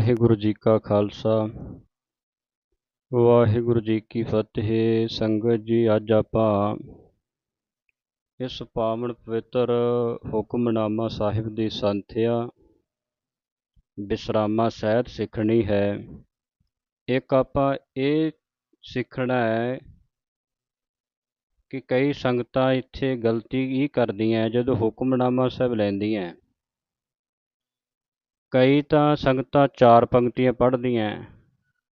ਵਾਹਿਗੁਰੂ ਜੀ ਕਾ ਖਾਲਸਾ। ਵਾਹਿਗੁਰੂ ਜੀ ਕੀ ਫਤਿਹ। ਸੰਗਤ ਜੀ, ਅੱਜ ਆਪਾਂ ਇਸ ਪਾਵਨ ਪਵਿੱਤਰ ਹੁਕਮਨਾਮਾ ਸਾਹਿਬ ਦੀ ਸੰਥਿਆ ਬਿਸਰਾਮਾ ਸਹਿਤ ਸਿੱਖਣੀ ਹੈ। ਇੱਕ ਆਪਾਂ ਇਹ ਸਿੱਖਣਾ ਹੈ ਕਿ ਕਈ ਸੰਗਤਾਂ ਇੱਥੇ ਗਲਤੀ ਹੀ ਕਰਦੀਆਂ, ਜਦੋਂ ਹੁਕਮਨਾਮਾ ਸਾਹਿਬ ਲੈਂਦੀਆਂ। ਕਈ ਤਾਂ ਸੰਗਤਾਂ ਚਾਰ ਪੰਕਤੀਆਂ ਪੜ੍ਹਦੀਆਂ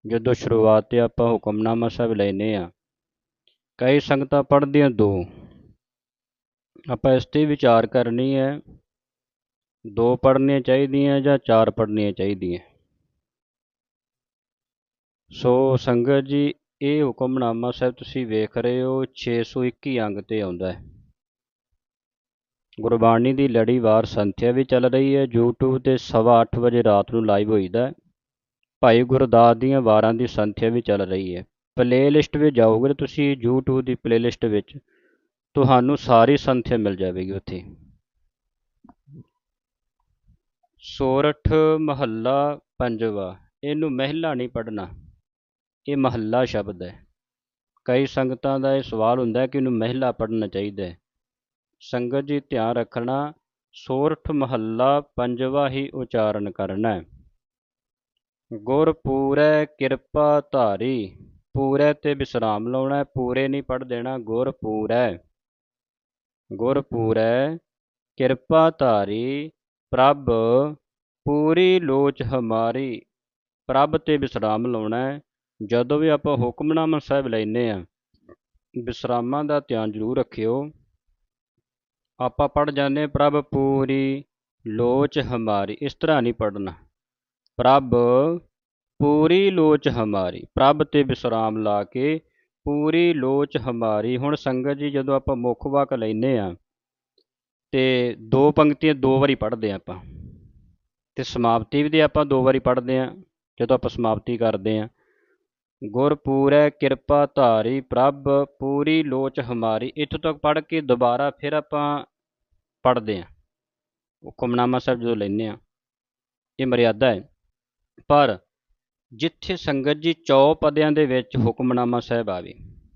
ਜਦੋਂ ਸ਼ੁਰੂਆਤ 'ਤੇ ਆਪਾਂ ਹੁਕਮਨਾਮਾ ਸਾਹਿਬ ਲੈਨੇ ਆ। ਕਈ ਸੰਗਤਾਂ ਪੜ੍ਹਦੀਆਂ ਦੋ। ਆਪਾਂ ਇਸ 'ਤੇ ਵਿਚਾਰ ਕਰਨੀ ਹੈ ਦੋ ਪੜ੍ਹਨੀਆਂ ਚਾਹੀਦੀਆਂ ਜਾਂ ਚਾਰ ਪੜ੍ਹਨੀਆਂ ਚਾਹੀਦੀਆਂ। ਸੋ ਸੰਗਤ ਜੀ, ਇਹ ਹੁਕਮਨਾਮਾ ਸਾਹਿਬ ਤੁਸੀਂ ਵੇਖ ਰਹੇ ਹੋ 621 ਅੰਗ ਤੇ ਆਉਂਦਾ ਹੈ ਗੁਰਬਾਣੀ ਦੀ ਲੜੀਵਾਰ ਸੰਥਿਆ ਵੀ ਚੱਲ ਰਹੀ ਹੈ, YouTube ਤੇ ਸਵਾ ਅੱਠ ਵਜੇ ਰਾਤ ਨੂੰ ਲਾਈਵ ਹੋਈਦਾ ਹੈ। ਭਾਈ ਗੁਰਦਾਸ ਦੀਆਂ ਵਾਰਾਂ ਦੀ ਸੰਥਿਆ ਵੀ ਚੱਲ ਰਹੀ ਹੈ। ਪਲੇਲਿਸਟ ਵਿੱਚ ਜਾਓਗੇ ਤੁਸੀਂ YouTube ਦੀ ਪਲੇਲਿਸਟ ਵਿੱਚ ਤੁਹਾਨੂੰ ਸਾਰੀ ਸੰਥਿਆ ਮਿਲ ਜਾਵੇਗੀ ਉੱਥੇ। ਸੋਰਠ ਮਹੱਲਾ ਪੰਜਵਾ, ਇਹਨੂੰ ਮਹਿਲਾ ਨਹੀਂ ਪੜਨਾ ਇਹ ਮਹੱਲਾ ਸ਼ਬਦ ਹੈ। ਕਈ ਸੰਗਤਾਂ ਦਾ ਇਹ ਸਵਾਲ ਹੁੰਦਾ ਕਿ ਇਹਨੂੰ ਮਹਿਲਾ ਪੜਨਾ ਚਾਹੀਦਾ ਹੈ। ਸੰਗਤ ਜੀ ਧਿਆਨ ਰੱਖਣਾ, ਸੋਰਠ ਮਹੱਲਾ ਪੰਜਵਾ ਹੀ ਉਚਾਰਨ ਕਰਨਾ ਹੈ। ਗੁਰ ਪੂਰੈ ਕਿਰਪਾ ਧਾਰੀ, ਪੂਰੇ ਤੇ ਵਿਸਰਾਮ ਲਾਉਣਾ ਪੂਰੇ ਨਹੀਂ ਪੜ ਦੇਣਾ ਗੁਰ ਪੂਰੈ ਗੁਰ ਪੂਰੈ ਕਿਰਪਾ ਧਾਰੀ, ਪ੍ਰਭ ਪੂਰੀ ਲੋਚ ਹਮਾਰੀ, ਪ੍ਰਭ ਤੇ ਵਿਸਰਾਮ ਲਾਉਣਾ ਜਦੋਂ ਵੀ ਆਪਾਂ ਹੁਕਮਨਾਮਾ ਸਾਹਿਬ ਲੈਨੇ ਆ ਵਿਸਰਾਮਾਂ ਦਾ ਧਿਆਨ ਜ਼ਰੂਰ ਰੱਖਿਓ। ਆਪਾਂ ਪੜ ਜਾਂਦੇ ਪ੍ਰਭ ਪੂਰੀ ਲੋਚ ਹਮਾਰੀ। ਇਸ ਤਰ੍ਹਾਂ ਨਹੀਂ ਪੜਨਾ ਪ੍ਰਭ ਪੂਰੀ ਲੋਚ ਹਮਾਰੀ। ਪ੍ਰਭ ਤੇ ਵਿਸਰਾਮ ਲਾ ਕੇ ਪੂਰੀ ਲੋਚ ਹਮਾਰੀ। ਹੁਣ ਸੰਗਤ ਜੀ, ਜਦੋਂ ਆਪਾਂ ਮੁੱਖ ਵਾਕ ਲੈਨੇ ਆ ਤੇ ਦੋ ਪੰਕਤੀਆਂ ਦੋ ਵਾਰੀ ਪੜ੍ਹਦੇ ਆ ਆਪਾਂ। ਤੇ ਸਮਾਪਤੀ ਵੀ ਆਪਾਂ ਦੋ ਵਾਰੀ ਪੜ੍ਹਦੇ ਆ ਜਦੋਂ ਆਪਾਂ ਸਮਾਪਤੀ ਕਰਦੇ ਆ ਗੁਰ ਪੂਰੈ ਕਿਰਪਾ ਧਾਰੀ, ਪ੍ਰਭ ਪੂਰੀ ਲੋਚ ਹਮਾਰੀ। ਇੱਥੋਂ ਤੱਕ ਪੜ੍ਹ ਕੇ ਦੁਬਾਰਾ ਫਿਰ ਆਪਾਂ ਪੜ੍ਹਦੇ ਹਾਂ ਹੁਕਮਨਾਮਾ ਸਾਹਿਬ ਜਦੋਂ ਲੈਨੇ ਆ, ਇਹ ਮਰਿਆਦਾ ਹੈ। ਪਰ ਜਿੱਥੇ ਸੰਗਤ ਜੀ ਚੌਪਦਿਆਂ ਦੇ ਵਿੱਚ ਹੁਕਮਨਾਮਾ ਸਾਹਿਬ ਆਵੇ,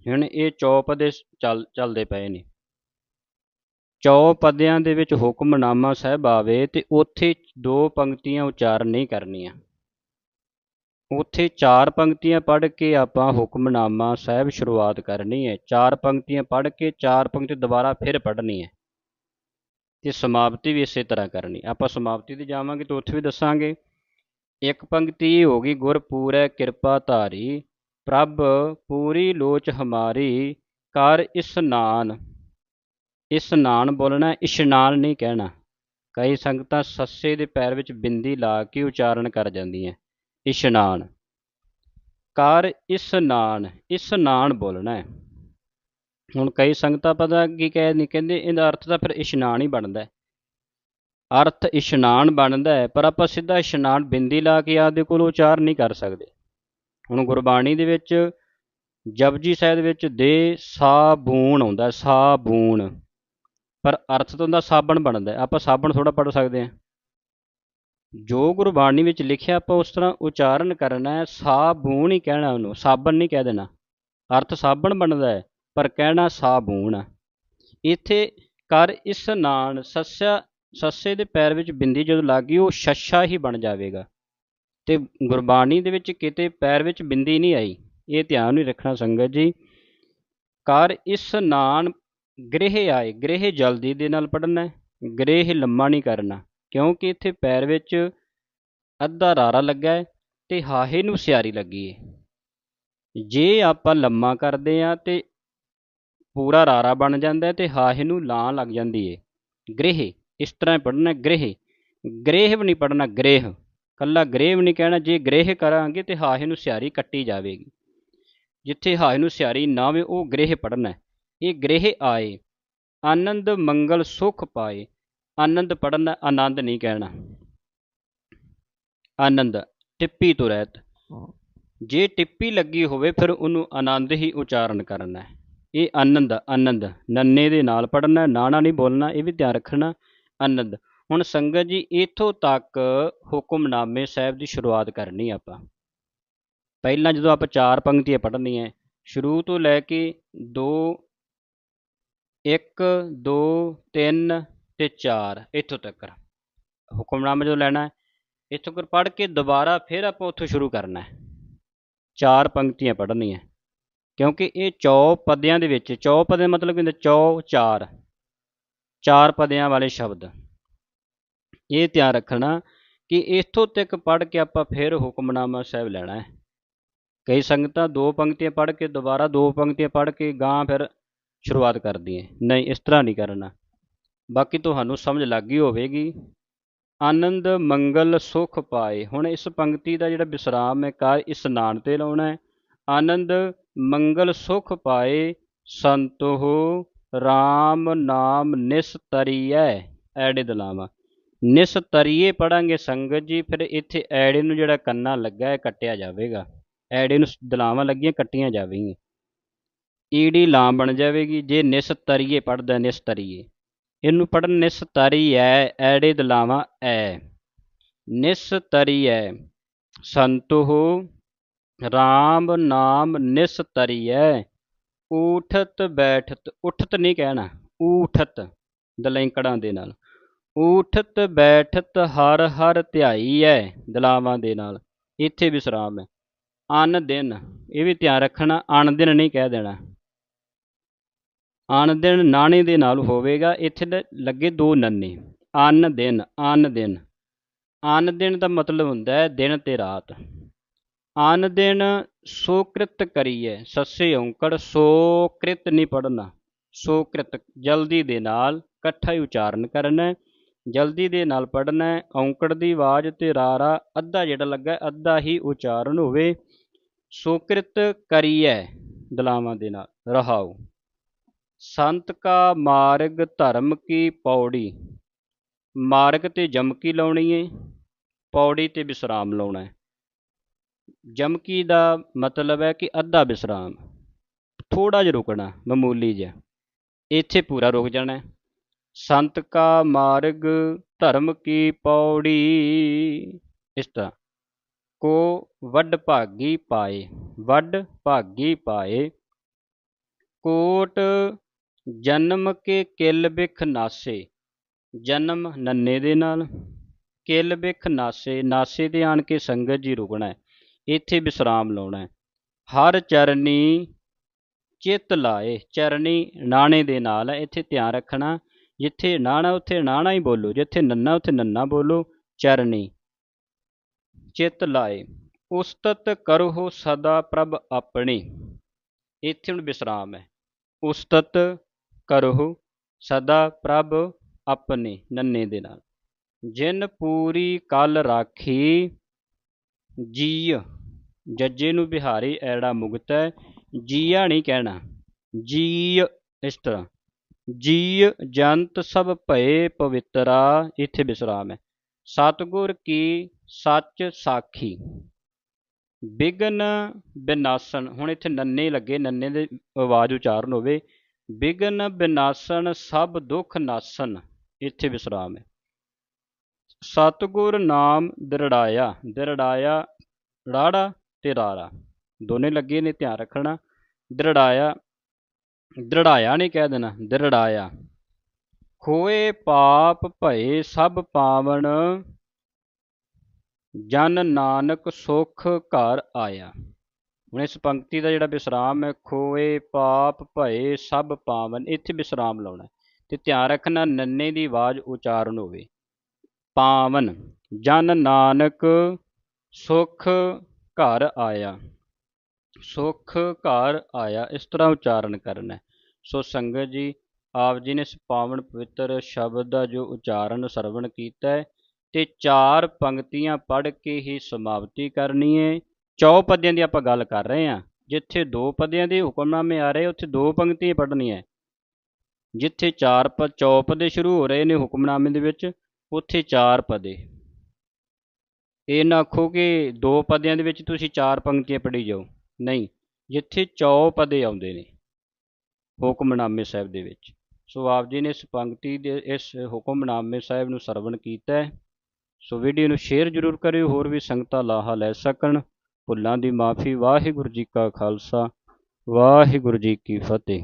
ਹੁਣ ਇਹ ਚੌਪਦੇ ਚੱਲ, ਚੱਲਦੇ ਪਏ ਨੇ। ਚੌਪਦਿਆਂ ਦੇ ਵਿੱਚ ਹੁਕਮਨਾਮਾ ਸਾਹਿਬ ਆਵੇ ਤੇ ਉੱਥੇ ਦੋ ਪੰਕਤੀਆਂ ਉਚਾਰ ਨਹੀਂ ਕਰਨੀਆਂ। ਉੱਥੇ ਚਾਰ ਪੰਕਤੀਆਂ ਪੜ੍ਹ ਕੇ ਆਪਾਂ ਹੁਕਮਨਾਮਾ ਸਾਹਿਬ ਸ਼ੁਰੂਆਤ ਕਰਨੀ ਹੈ। ਚਾਰ ਪੰਕਤੀਆਂ ਪੜ੍ਹ ਕੇ ਚਾਰ ਪੰਕਤੀ ਦੁਬਾਰਾ ਫਿਰ ਪੜ੍ਹਨੀ ਹੈ। ਤੇ ਸਮਾਪਤੀ ਵੀ ਇਸੇ ਤਰ੍ਹਾਂ ਕਰਨੀ। ਆਪਾਂ ਸਮਾਪਤੀ ਤੇ ਜਾਵਾਂਗੇ ਤਾਂ ਉੱਥੇ ਵੀ ਦੱਸਾਂਗੇ, ਇੱਕ ਪੰਕਤੀ ਹੋ ਗਈ ਗੁਰ ਪੂਰੈ ਕਿਰਪਾ ਧਾਰੀ, ਪ੍ਰਭ ਪੂਰੀ ਲੋਚ ਹਮਾਰੀ, ਕਰ ਇਸਨਾਨ ਇਸਨਾਨ ਬੋਲਣਾ ਇਸ਼ਨਾਨ ਨਹੀਂ ਕਹਿਣਾ। ਕਈ ਸੰਗਤਾਂ ਸੱਸੇ ਦੇ ਪੈਰ ਵਿੱਚ ਬਿੰਦੀ ਲਾ ਕੇ ਉਚਾਰਨ ਕਰ ਜਾਂਦੀਆਂ। ਇਸ਼ਨਾਨ ਕਰ ਇਸਨਾਨ ਇਸਨਾਨ ਬੋਲਣਾ ਹੁਣ ਕਈ ਸੰਗਤਾਂ ਪਤਾ ਕੀ ਕਹਿ ਨਹੀਂ ਕਹਿੰਦੇ, ਇਹਦਾ ਅਰਥ ਤਾਂ ਫਿਰ ਇਸ਼ਨਾਨ ਹੀ ਬਣਦਾ ਅਰਥ ਇਸ਼ਨਾਨ ਬਣਦਾ ਹੈ, ਪਰ ਆਪਾਂ ਸਿੱਧਾ ਇਸ਼ਨਾਨ ਬਿੰਦੀ ਲਾ ਕੇ ਆਪਦੇ ਕੋਲ ਉਚਾਰ ਨਹੀਂ ਕਰ ਸਕਦੇ। ਹੁਣ ਗੁਰਬਾਣੀ ਦੇ ਵਿੱਚ ਜਪਜੀ ਸਾਹਿਬ ਵਿੱਚ ਦੇ ਸਾਬੂਣ ਆਉਂਦਾ ਸਾਬੂਣ। ਪਰ ਅਰਥ ਤਾਂ ਉਹਦਾ ਸਾਬਣ ਬਣਦਾ ਆਪਾਂ ਸਾਬਣ ਥੋੜਾ ਪੜ ਸਕਦੇ ਹਾਂ। ਜੋ ਗੁਰਬਾਣੀ ਵਿੱਚ ਲਿਖਿਆ, ਆਪਾਂ ਉਸ ਤਰ੍ਹਾਂ ਉਚਾਰਨ ਕਰਨਾ ਹੈ, ਸਾਬੂਣ ਹੀ ਕਹਿਣਾ ਉਹਨੂੰ, ਸਾਬਣ ਨਹੀਂ ਕਹਿ ਦੇਣਾ। ਅਰਥ ਸਾਬਣ ਬਣਦਾ ਹੈ ਪਰ ਕਹਿਣਾ ਸਾਬੂਣ ਇੱਥੇ ਕਰ ਇਸਨਾਨ ਸੱਸਿਆ, ਸੱਸੇ ਦੇ ਪੈਰ ਵਿੱਚ ਬਿੰਦੀ ਜਦੋਂ ਲੱਗੀ, ਉਹ ਛੱਛਾ ਹੀ ਬਣ ਜਾਵੇਗਾ। ਤੇ ਗੁਰਬਾਣੀ ਦੇ ਵਿੱਚ ਕਿਤੇ ਪੈਰ ਵਿੱਚ ਬਿੰਦੀ ਨਹੀਂ ਆਈ। ਇਹ ਧਿਆਨ ਨਹੀਂ ਰੱਖਣਾ ਸੰਗਤ ਜੀ। ਕਰ ਇਸਨਾਨ ਗ੍ਰਹਿ ਆਏ, ਗ੍ਰਹਿ ਜਲਦੀ ਦੇ ਨਾਲ ਪੜਨਾ ਗ੍ਰਹਿ ਲੰਮਾ ਨਹੀਂ ਕਰਨਾ, ਕਿਉਂਕਿ ਇੱਥੇ ਪੈਰ ਵਿੱਚ ਅੱਧਾ ਰਾਰਾ ਲੱਗਾ ਹੈ ਤੇ ਹਾਹੇ ਨੂੰ ਸਿਆਰੀ ਲੱਗੀ ਹੈ ਜੇ ਆਪਾਂ ਲੰਮਾ ਕਰਦੇ ਆ ਤੇ ਪੂਰਾ ਰਾਰਾ ਬਣ ਜਾਂਦਾ ਤੇ ਹਾਹੇ ਨੂੰ ਲਾਂ ਲੱਗ ਜਾਂਦੀ ਹੈ ਗ੍ਰਹਿ ਇਸ ਤਰ੍ਹਾਂ ਪੜਨਾ ਗ੍ਰਹਿ ਗ੍ਰਹਿ ਵੀ ਨਹੀਂ ਪੜਨਾ ਗ੍ਰਹਿ। ਕੱਲਾ ਗ੍ਰਹਿ ਵੀ ਨਹੀਂ ਕਹਿਣਾ ਜੇ ਗ੍ਰਹਿ ਕਰਾਂਗੇ ਤੇ ਹਾਹੇ ਨੂੰ ਸਿਆਰੀ ਕੱਟੀ ਜਾਵੇਗੀ। ਜਿੱਥੇ ਹਾਹੇ ਨੂੰ ਸਿਆਰੀ ਨਾ ਹੋਵੇ ਉਹ ਗ੍ਰਹਿ ਪੜਨਾ ਇਹ ਗ੍ਰਹਿ ਆਏ ਆਨੰਦ ਮੰਗਲ ਸੁਖ ਪਾਏ। ਆਨੰਦ ਪੜਨਾ ਆਨੰਦ ਨਹੀਂ ਕਹਿਣਾ। ਆਨੰਦ ਟਿੱਪੀ ਤੋਂ ਰਹਿਤ। ਜੇ ਟਿੱਪੀ ਲੱਗੀ ਹੋਵੇ ਫਿਰ ਉਹਨੂੰ ਆਨੰਦ ਹੀ ਉਚਾਰਨ ਕਰਨਾ ਹੈ। ਇਹ ਆਨੰਦ ਆਨੰਦ। ਨੰਨੇ ਦੇ ਨਾਲ ਪੜਨਾ ਨਾਣਾ ਨਹੀਂ ਬੋਲਣਾ, ਇਹ ਵੀ ਧਿਆਨ ਰੱਖਣਾ, ਆਨੰਦ। ਹੁਣ ਸੰਗਤ ਜੀ, ਇੱਥੋਂ ਤੱਕ ਹੁਕਮਨਾਮੇ ਸਾਹਿਬ ਦੀ ਸ਼ੁਰੂਆਤ ਕਰਨੀ ਆਪਾਂ। ਪਹਿਲਾਂ ਜਦੋਂ ਆਪਾਂ ਚਾਰ ਪੰਕਤੀਆਂ ਪੜ੍ਹਨੀਆਂ, ਸ਼ੁਰੂ ਤੋਂ ਲੈ ਕੇ 2 1 2 3 ਤੇ 4 ਇੱਥੋਂ ਤੱਕ। ਹੁਕਮਨਾਮਾ ਜਦੋਂ ਲੈਣਾ ਹੈ ਇੱਥੋਂ ਕਰ ਪੜ੍ਹ ਕੇ ਦੁਬਾਰਾ ਫਿਰ ਆਪਾਂ ਉੱਥੋਂ ਸ਼ੁਰੂ ਕਰਨਾ। ਹੈ ਚਾਰ ਪੰਕਤੀਆਂ ਪੜ੍ਹਨੀਆਂ। ਕਿਉਂਕਿ ਇਹ ਚੌ ਪਦਿਆਂ ਦੇ ਵਿੱਚ, ਚੌ ਪਦ ਦਾ ਮਤਲਬ ਕੀ ਹੁੰਦਾ, ਚੌ ਚਾਰ ਚਾਰ ਪਦਿਆਂ ਵਾਲੇ ਸ਼ਬਦ। ਇਹ ਧਿਆਨ ਰੱਖਣਾ ਕਿ ਇੱਥੋਂ ਤੱਕ ਪੜ੍ਹ ਕੇ ਆਪਾਂ ਫਿਰ ਹੁਕਮਨਾਮਾ ਸਾਹਿਬ ਲੈਣਾ ਹੈ। ਕਈ ਸੰਗਤਾਂ ਦੋ ਪੰਕਤੀਆਂ ਪੜ੍ਹ ਕੇ ਦੁਬਾਰਾ ਦੋ ਪੰਕਤੀਆਂ ਪੜ੍ਹ ਕੇ ਗਾਂ ਫਿਰ ਸ਼ੁਰੂਆਤ ਕਰਦੀ ਹੈ। ਨਹੀਂ, ਇਸ ਤਰ੍ਹਾਂ ਨਹੀਂ ਕਰਨਾ। ਬਾਕੀ ਤੁਹਾਨੂੰ ਸਮਝ ਲੱਗ ਗਈ ਹੋਵੇਗੀ। ਆਨੰਦ, ਮੰਗਲ, ਸੁਖ ਪਾਏ। ਹੁਣ ਇਸ ਪੰਕਤੀ ਦਾ ਜਿਹੜਾ ਵਿਸਰਾਮ ਹੈ ਕਾਰ ਇਸਨਾਨ ਤੇ ਲਾਉਣਾ ਹੈ। ਆਨੰਦ ਮੰਗਲ ਸੁਖ ਪਾਏ ਸੰਤੋ RAM ਨਾਮ ਨਿਸਤਰੀਐ ਐੜੇ ਦਲਾਵਾ ਨਿਸਤਰੀਏ ਪੜਾਂਗੇ ਸੰਗਤ ਜੀ, ਫਿਰ ਇੱਥੇ ਐੜੇ ਨੂੰ ਜਿਹੜਾ ਕੰਨਾ ਲੱਗਾ ਹੈ ਕੱਟਿਆ ਜਾਵੇਗਾ। ਐੜੇ ਨੂੰ ਦਲਾਵਾਂ ਲੱਗੀਆਂ ਕੱਟੀਆਂ ਜਾਵੇਗੀਆਂ। ਈੜੀ ਲਾਮ ਬਣ ਜਾਵੇਗੀ, ਜੇ ਨਿਸਤਰੀਏ ਪੜਦਾ ਨਿਸਤਰੀਏ ਇਹਨੂੰ ਪੜਨ ਨਿਸਤਰੀਐ ਐੜੇ ਦਲਾਵਾਂ ਐ। ਨਿਸਤਰੀਐ ਸੰਤੋ RAM ਨਾਮ ਨਿਸਤਰੀਐ ਊਠਤ ਬੈਠਤ ਉਠਤ ਨਹੀਂ ਕਹਿਣਾ, ਊਠਤ, ਦਲੈਂਕੜਾਂ ਦੇ ਨਾਲ। ਊਠਤ ਬੈਠਤ ਹਰ ਹਰ ਧਿਆਈ ਹੈ ਦਲਾਵਾਂ ਦੇ ਨਾਲ। ਇੱਥੇ ਵਿਸਰਾਮ ਹੈ। ਅਨ ਦਿਨ, ਇਹ ਵੀ ਧਿਆਨ ਰੱਖਣਾ ਅਣ ਦਿਨ ਨਹੀਂ ਕਹਿ ਦੇਣਾ। ਅਣ ਦਿਨ ਨਾਣੇ ਦੇ ਨਾਲ ਹੋਵੇਗਾ, ਇੱਥੇ ਲੱਗੇ ਦੋ ਨੰਨੇ। ਅਨ ਦਿਨ ਅਨ ਦਿਨ। ਅਨ ਦਿਨ ਦਾ ਮਤਲਬ ਹੁੰਦਾ ਹੈ ਦਿਨ ਤੇ ਰਾਤ। ਆਨ ਦਿਨ ਸੋਕ੍ਰਿਤ ਕਰੀਏ ਸੱਸੇ ਔਂਕੜ ਸੋਕ੍ਰਿਤ ਨਹੀਂ ਪੜਨਾ ਸੋਕ੍ਰਿਤ ਜਲਦੀ ਦੇ ਨਾਲ ਇਕੱਠਾ ਹੀ ਉਚਾਰਨ ਕਰਨਾ, ਜਲਦੀ ਦੇ ਨਾਲ ਪੜਨਾ ਔਂਕੜ ਦੀ ਆਵਾਜ਼ ਤੇ ਰਾਰਾ ਅੱਧਾ ਜਿਹੜਾ ਲੱਗਾ, ਅੱਧਾ ਹੀ ਉਚਾਰਨ ਹੋਵੇ। ਸੋਕ੍ਰਿਤ ਕਰੀਏ ਦਲਾਵਾਂ ਦੇ ਨਾਲ ਰਹਾਓ ਸੰਤ ਕਾ ਮਾਰਗ ਧਰਮ ਕੀ ਪੌੜੀ? ਮਾਰਗ ਤੇ ਜਮਕੀ ਲਾਉਣੀ ਏ? ਪੌੜੀ ਤੇ ਵਿਸਰਾਮ ਲਾਉਣਾ ਜਮਕੀ ਦਾ ਮਤਲਬ ਹੈ ਕਿ ਅੱਧਾ ਵਿਸਰਾਮ। ਥੋੜਾ ਜਿਹਾ ਰੁਕਣਾ, ਮਾਮੂਲੀ ਜਿਹਾ। ਇੱਥੇ ਪੂਰਾ ਰੁਕ ਜਾਣਾ ਸੰਤ ਕਾ ਮਾਰਗ ਧਰਮ ਕੀ ਪੌੜੀ? ਇਸ ਤਰ੍ਹਾਂ। ਕੋ ਵੱਡ ਭਾਗੀ ਪਾਏ, ਵੱਡ ਭਾਗੀ ਪਾਏ। ਕੋਟ ਜਨਮ ਕੇ ਕਿਲ ਬਿਖ ਨਾਸੇ, ਜਨਮ ਨੰਨੇ ਦੇ ਨਾਲ। ਕਿਲ ਬਿਖ ਨਾਸੇ ਨਾਸੇ ਤੇ ਆਣ ਕੇ ਸੰਗਤ ਜੀ ਰੁਕਣਾ ਹੈ। ਇੱਥੇ ਵਿਸਰਾਮ ਲਾਉਣਾ ਹੈ। ਹਰ ਚਰਨੀ ਚਿੱਤ ਲਾਏ, ਚਰਨੀ ਨਾਣੇ ਦੇ ਨਾਲ ਹੈ, ਇੱਥੇ ਧਿਆਨ ਰੱਖਣਾ। ਜਿੱਥੇ ਨਾਣਾ, ਉੱਥੇ ਨਾਣਾ ਹੀ ਬੋਲੋ, ਜਿੱਥੇ ਨੰਨਾ, ਉੱਥੇ ਨੰਨਾ ਬੋਲੋ, ਚਰਨੀ ਚਿੱਤ ਲਾਏ। ਉਸਤਤ ਕਰੋ ਸਦਾ ਪ੍ਰਭ ਆਪਣੀ। ਇੱਥੇ ਹੁਣ ਵਿਸਰਾਮ ਹੈ। ਉਸਤਤ ਕਰੋ ਸਦਾ ਪ੍ਰਭ ਆਪਣੇ, ਨੰਨੇ ਦੇ ਨਾਲ। ਜਿਨ ਪੂਰੀ ਕਲ ਰਾਖੀ ਜੀ ਜੱਜੇ ਨੂੰ ਬਿਹਾਰੀ ਐੜਾ ਮੁਕਤ ਹੈ। ਜੀਆ ਨਹੀਂ ਕਹਿਣਾ। ਜੀ ਇਸ ਤਰ੍ਹਾਂ। ਜੀ ਜੰਤ ਸਭ ਭਏ ਪਵਿੱਤਰਾ, ਇੱਥੇ ਵਿਸਰਾਮ ਹੈ। ਸਤਿਗੁਰ ਕੀ ਸੱਚ ਸਾਖੀ। ਬਿਗਨ ਬਿਨਾਸਨ ਹੁਣ ਇੱਥੇ ਨੰਨੇ ਲੱਗੇ, ਨੰਨੇ ਦੇ ਆਵਾਜ਼ ਉਚਾਰਨ ਹੋਵੇ। ਬਿਗਨ ਬਿਨਾਸਨ ਸਭ ਦੁੱਖ ਨਾਸਨ ਇੱਥੇ ਵਿਸਰਾਮ ਹੈ। ਸਤਿਗੁਰ ਨਾਮ ਦਰੜਾਇਆ। ਦਰੜਾਇਆ ਰਾੜਾ ਤੇ ਰਾਰਾ। ਦੋਨੇ ਲੱਗੇ ਨੇ ਧਿਆਨ ਰੱਖਣਾ। ਦਰੜਾਇਆ ਦਰੜਾਇਆ ਨਹੀਂ ਕਹਿ ਦੇਣਾ, ਦਰੜਾਇਆ। ਖੋਏ ਪਾਪ ਭਏ ਸਭ ਪਾਵਨ ਜਨ ਨਾਨਕ ਸੁਖ ਘਰ ਆਇਆ। ਹੁਣ ਇਸ ਪੰਕਤੀ ਦਾ ਜਿਹੜਾ ਵਿਸਰਾਮ ਹੈ, ਖੋਏ ਪਾਪ ਭਏ ਸਭ ਪਾਵਨ ਇੱਥੇ ਵਿਸਰਾਮ ਲਾਉਣਾ ਤੇ ਧਿਆਨ ਰੱਖਣਾ, ਨੰਨੇ ਦੀ ਆਵਾਜ਼ ਉਚਾਰਨ ਹੋਵੇ। ਪਾਵਨ, ਜਨ ਨਾਨਕ ਸੁਖ ਘਰ ਆਇਆ। ਸੁਖ ਘਰ ਆਇਆ, ਇਸ ਤਰ੍ਹਾਂ ਉਚਾਰਨ ਕਰਨਾ। ਸੋ ਸੰਗਤ ਜੀ, ਆਪ ਜੀ ਨੇ ਇਸ ਪਾਵਨ ਪਵਿੱਤਰ ਸ਼ਬਦ ਦਾ ਜੋ ਉਚਾਰਨ, ਸਰਵਣ ਕੀਤਾ ਹੈ, ਤੇ ਚਾਰ ਪੰਕਤੀਆਂ ਪੜ੍ਹ ਕੇ ਹੀ ਸਮਾਪਤੀ ਕਰਨੀ ਹੈ। ਚੌਪਦਿਆਂ ਦੀ ਆਪਾਂ ਗੱਲ ਕਰ ਰਹੇ ਹਾਂ। ਜਿੱਥੇ ਦੋ ਪਦਿਆਂ ਦੇ ਹੁਕਮਨਾਮੇ ਆ ਰਹੇ, ਉੱਥੇ ਦੋ ਪੰਕਤੀਆਂ ਪੜ੍ਹਨੀਆਂ। ਹੈ। ਜਿੱਥੇ ਚਾਰ ਪ ਚੌਪਦੇ ਸ਼ੁਰੂ ਹੋ ਰਹੇ ਨੇ ਹੁਕਮਨਾਮੇ ਦੇ ਵਿੱਚ, ਉੱਥੇ ਚਾਰ ਪਦੇ। ਇਹ ਨਾ ਆਖੋ ਕਿ ਦੋ ਪਦਿਆਂ ਦੇ ਵਿੱਚ ਤੁਸੀਂ ਚਾਰ ਪੰਕਤੀਆਂ ਪੜ੍ਹੀ ਜਾਓ। ਨਹੀਂ, ਜਿੱਥੇ ਚੌ ਪਦੇ ਆਉਂਦੇ ਨੇ, ਹੁਕਮਨਾਮੇ ਸਾਹਿਬ ਦੇ ਵਿੱਚ। ਸੋ ਆਪ ਜੀ ਨੇ ਇਸ ਪੰਕਤੀ ਦੇ, ਇਸ ਹੁਕਮਨਾਮੇ ਸਾਹਿਬ ਨੂੰ ਸਰਵਣ ਕੀਤਾ ਹੈ। ਸੋ ਵੀਡੀਓ ਨੂੰ ਸ਼ੇਅਰ ਜ਼ਰੂਰ ਕਰਿਓ, ਹੋਰ ਵੀ ਸੰਗਤਾਂ ਲਾਹਾ ਲੈ ਸਕਣ। ਭੁੱਲਾਂ ਦੀ ਮਾਫੀ, ਵਾਹਿਗੁਰੂ ਜੀ ਕਾ ਖਾਲਸਾ, ਵਾਹਿਗੁਰੂ ਜੀ ਕੀ ਫਤਿਹ।